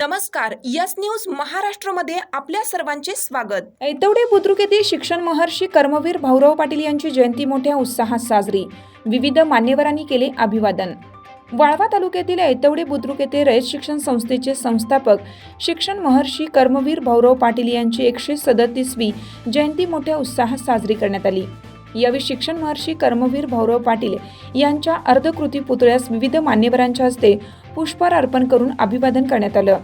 नमस्कार yes news महाराष्ट्रमध्ये आपल्या सर्वांचे स्वागत. ऐतवडे बुद्रुक येथे शिक्षण महर्षी कर्मवीर भाऊराव पाटील यांची जयंती मोठ्या उत्साहात साजरी. विविध मान्यवरांनी केले अभिवादन. वाळवा तालुक्यातील ऐतवडे बुद्रुक येथे रयत शिक्षण संस्थेचे संस्थापक शिक्षण महर्षी कर्मवीर भाऊराव पाटील यांची एकशे सदतीसवी जयंती मोठ्या उत्साहात साजरी करण्यात आली. यावेळी शिक्षण महर्षी कर्मवीर भाऊराव पाटील यांच्या अर्धकृती पुतळ्यास विविध मान्यवरांच्या हस्ते पुष्पहार अर्पण करून अभिवादन करण्यात आलं.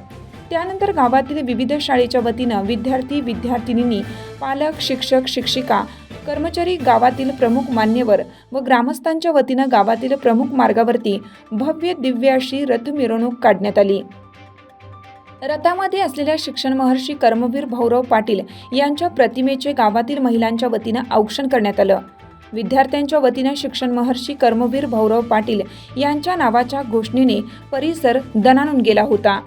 त्यानंतर गावातील विविध शाळेच्या वतीनं विद्यार्थी विद्यार्थिनींनी पालक शिक्षक शिक्षिका कर्मचारी गावातील प्रमुख मान्यवर व ग्रामस्थांच्या वतीनं गावातील प्रमुख मार्गावरती भव्य दिव्य अशी रथ मिरवणूक काढण्यात आली. रथामध्ये असलेल्या शिक्षण महर्षी कर्मवीर भाऊराव पाटील यांच्या प्रतिमेचे गावातील महिलांच्या वतीनं औक्षण करण्यात आलं. विद्यार्थ्यांच्या वतीनं शिक्षण महर्षी कर्मवीर भाऊराव पाटील यांच्या नावाच्या घोषणेने परिसर दणाणून गेला होता.